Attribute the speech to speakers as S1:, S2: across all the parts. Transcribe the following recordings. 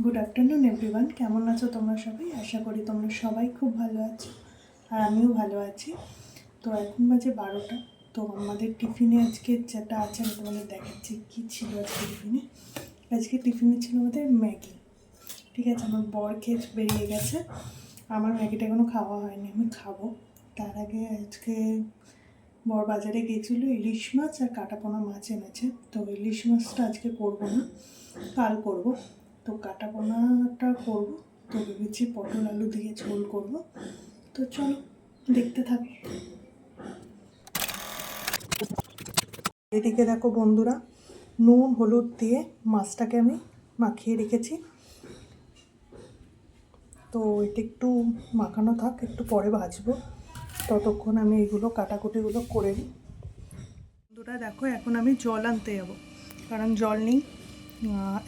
S1: Good afternoon everyone কেমন আছো তোমরা সবাই? আশা করি তোমরা সবাই খুব ভালো আছো আর আমিও ভালো আছি। তো এখন বাজে বারোটা। তো আমাদের টিফিনে আজকে যেটা আছে আমি তোমাদের দেখাচ্ছি কী ছিল আজকে টিফিনে আজকে টিফিনে ছিল আমাদের ম্যাগি। ঠিক আছে, আমার বর খেয়ে বেরিয়ে গেছে। আমার ম্যাগিটা এখনও খাওয়া হয়নি, আমি খাব। তার আগে আজকে বর বাজারে গিয়েছিল ইলিশ মাছ আর কাটাপোনা মাছ এনেছে। তো ইলিশ মাছটা আজকে করব না, কাল করব। তো কাটা কাটাপোনাটা করব, তো ভেবেছি পটল আলু দিয়ে ঝোল করব। তো চলো, দেখতে থাকো। এদিকে দেখো বন্ধুরা, নুন, হলুদ দিয়ে মাছটাকে আমি মাখিয়ে রেখেছি। তো এটা একটু মাখানো থাক, একটু পরে ভাজবো। ততক্ষণ আমি এগুলো, কাটাকুটিগুলো করে নিই। বন্ধুরা দেখো, এখন আমি জল আনতে যাব, কারণ জল নেই।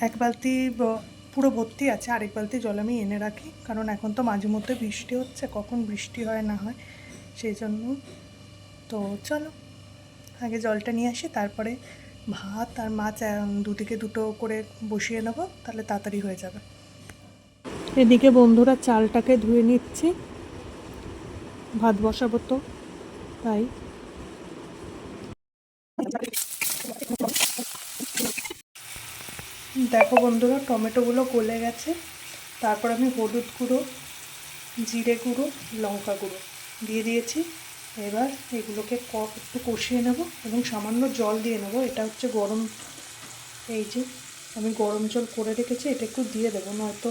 S1: এক বালতি পুরো ভর্তি আছে, আরেক বালতি জল আমি এনে রাখি, কারণ এখন তো মাঝে মধ্যে বৃষ্টি হচ্ছে, কখন বৃষ্টি হয় না হয়, সেই জন্য। তো চলো, আগে জলটা নিয়ে আসি, তারপরে ভাত আর মাছ দুদিকে দুটো করে বসিয়ে নেব, তাহলে তাড়াতাড়ি হয়ে যাবে। এদিকে বন্ধুরা চালটাকে ধুয়ে নিচ্ছি, ভাত বসাবো তো, তাই। দেখো বন্ধুরা, টমেটোগুলো গলে গেছে। তারপর আমি হলুদ গুঁড়ো, জিরে গুঁড়ো, লঙ্কা গুঁড়ো দিয়ে দিয়েছি। এবার এগুলোকে একটু কষিয়ে নেব এবং সামান্য জল দিয়ে নেব। এটা হচ্ছে গরম, এই যে আমি গরম জল করে রেখেছি, এটা একটু দিয়ে দেবো, নয়তো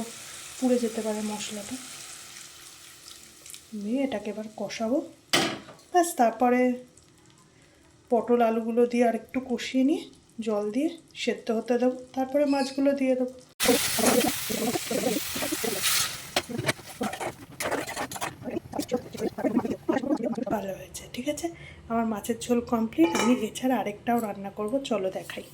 S1: পুড়ে যেতে পারে মশলাটা। দিয়ে এটাকে এবার কষাবো। ব্যাস, তারপরে পটল আলুগুলো দিয়ে আর একটু কষিয়ে নিয়ে জল দিয়ে সেদ্ধ হতে দেবো। তারপরে মাছগুলো দিয়ে দেবো। ভালো হয়েছে, ঠিক আছে? আমার মাছের ঝোল কমপ্লিট আমি এছাড়া আরেকটাও রান্না করব, চলো দেখাই।